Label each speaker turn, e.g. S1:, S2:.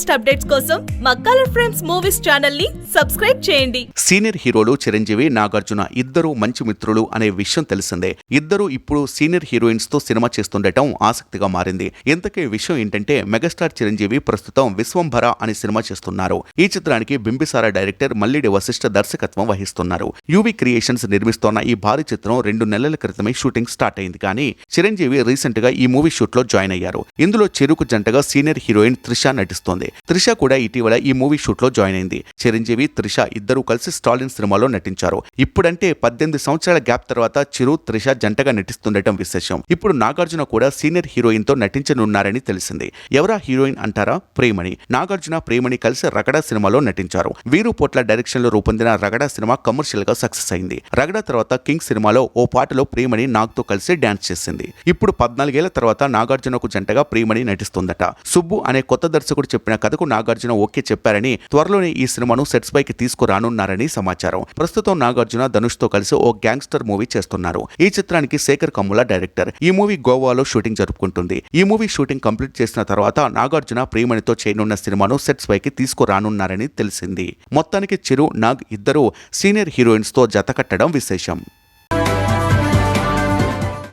S1: Latest updates కోసం మా colour frames movies ఛానల్ని సబ్స్క్రైబ్ చేయండి.
S2: సీనియర్ హీరోలు చిరంజీవి నాగార్జున ఇద్దరు మంచి మిత్రులు అనే విషయం తెలిసిందే. ఇద్దరు ఇప్పుడు సీనియర్ హీరోయిన్స్తో సినిమా చేస్తుండటం ఆసక్తిగా మారింది. ఇంతకీ విషయం ఏంటంటే మెగాస్టార్ చిరంజీవి ప్రస్తుతం విశ్వంభర అనే సినిమా చేస్తున్నారు. ఈ చిత్రానికి బింబిసార డైరెక్టర్ మల్లిడి వశిష్ఠ దర్శకత్వం వహిస్తున్నారు. యూవి క్రియేషన్స్ నిర్మిస్తోన్న ఈ భారీ చిత్రం రెండు నెలల క్రితమే షూటింగ్ స్టార్ట్ అయింది. కానీ చిరంజీవి రీసెంట్గా ఈ మూవీ షూట్లో జాయిన్ అయ్యారు. ఇందులో చెరుకు జంటగా సీనియర్ హీరోయిన్ త్రిష నటిస్తోంది. త్రిష కూడా ఇటీవల ఈ మూవీ షూట్లో జాయిన్ అయింది. చిరంజీవి త్రిష ఇద్దరు కలిసి స్టాలిన్ సినిమాలో నటించారు. ఇప్పుడంటే పద్దెనిమిది సంవత్సరాల గ్యాప్ తర్వాత చిరు త్రిష జంటగా నటిస్తుండటం విశేషం. ఇప్పుడు నాగార్జున కూడా సీనియర్ హీరోయిన్తో నటించనున్నారని తెలిసింది. ఎవరా హీరోయిన్ అంటారా? ప్రేమణి నాగార్జున ప్రేమణి కలిసి రగడా సినిమాలో నటించారు. వీరు పోట్ల డైరెక్షన్లో రూపొందిన రగడా సినిమా కమర్షియల్గా సక్సెస్ అయింది. రగడా తర్వాత కింగ్ సినిమాలో ఓ పాటలో ప్రేమణి నాగ్తో కలిసి డాన్స్ చేసింది. ఇప్పుడు పద్నాలుగేళ్ళ తర్వాత నాగార్జునకు జంటగా ప్రేమణి నటిస్తుందట. సుబ్బు అనే కొత్త దర్శకుడు చెప్పిన కథకు నాగార్జున ఓకే చెప్పారని త్వరలోనే ఈ సినిమాను సెట్స్ పైకి తీసుకురానున్నారని సమాచారం. ప్రస్తుతం నాగార్జున ధనుష్తో కలిసి ఓ గ్యాంగ్స్టర్ మూవీ చేస్తున్నారు. ఈ చిత్రానికి శేఖర్ కమ్ముల డైరెక్టర్. ఈ మూవీ గోవాలో షూటింగ్ జరుపుకుంటుంది. ఈ మూవీ షూటింగ్ కంప్లీట్ చేసిన తర్వాత నాగార్జున ప్రియమణితో చేయనున్న సినిమాను సెట్స్ పైకి తీసుకురానున్నారని తెలిసింది. మొత్తానికి చిరు నాగ్ ఇద్దరు సీనియర్ హీరోయిన్స్తో జత కట్టడం విశేషం.